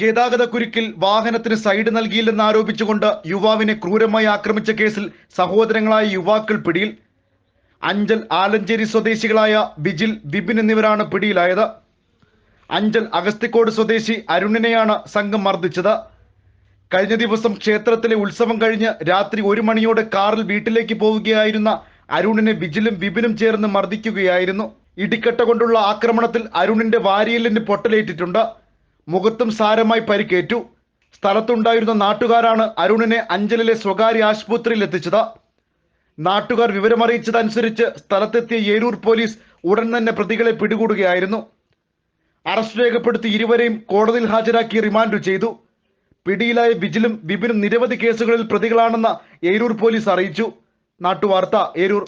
ഗതാഗത കുരുക്കിൽ വാഹനത്തിന് സൈഡ് നൽകിയില്ലെന്ന് ആരോപിച്ചുകൊണ്ട് യുവാവിനെ ക്രൂരമായി ആക്രമിച്ച കേസിൽ സഹോദരങ്ങളായ യുവാക്കൾ പിടിയിൽ. അഞ്ചൽ ആലഞ്ചേരി സ്വദേശികളായ ബിജിൽ ബിബിൻ എന്നിവരാണ് പിടിയിലായത്. അഞ്ചൽ അഗസ്തിക്കോട് സ്വദേശി അരുണിനെയാണ് സംഘം മർദ്ദിച്ചത്. കഴിഞ്ഞ ദിവസം ക്ഷേത്രത്തിലെ ഉത്സവം കഴിഞ്ഞ് രാത്രി ഒരു മണിയോടെ കാറിൽ വീട്ടിലേക്ക് പോവുകയായിരുന്ന അരുണിനെ ബിജിലും ബിബിനും ചേർന്ന് മർദ്ദിക്കുകയായിരുന്നു. ഇടിക്കട്ട കൊണ്ടുള്ള ആക്രമണത്തിൽ അരുണിന്റെ വാരിയലിന് പൊട്ടലേറ്റിട്ടുണ്ട്. മുഖത്തും സാരമായി പരിക്കേറ്റു. സ്ഥലത്തുണ്ടായിരുന്ന നാട്ടുകാരാണ് അരുണിനെ അഞ്ചലിലെ സ്വകാര്യ ആശുപത്രിയിൽ എത്തിച്ചത്. നാട്ടുകാർ വിവരമറിയിച്ചതനുസരിച്ച് സ്ഥലത്തെത്തിയ ഏരൂർ പോലീസ് ഉടൻ തന്നെ പ്രതികളെ പിടികൂടുകയായിരുന്നു. അറസ്റ്റ് രേഖപ്പെടുത്തി ഇരുവരെയും കോടതിയിൽ ഹാജരാക്കി റിമാൻഡ് ചെയ്തു. പിടിയിലായ ബിജിലും ബിബിനും നിരവധി കേസുകളിൽ പ്രതികളാണെന്ന് ഏരൂർ പോലീസ് അറിയിച്ചു. നാട്ടുവാർത്ത ഏരൂർ.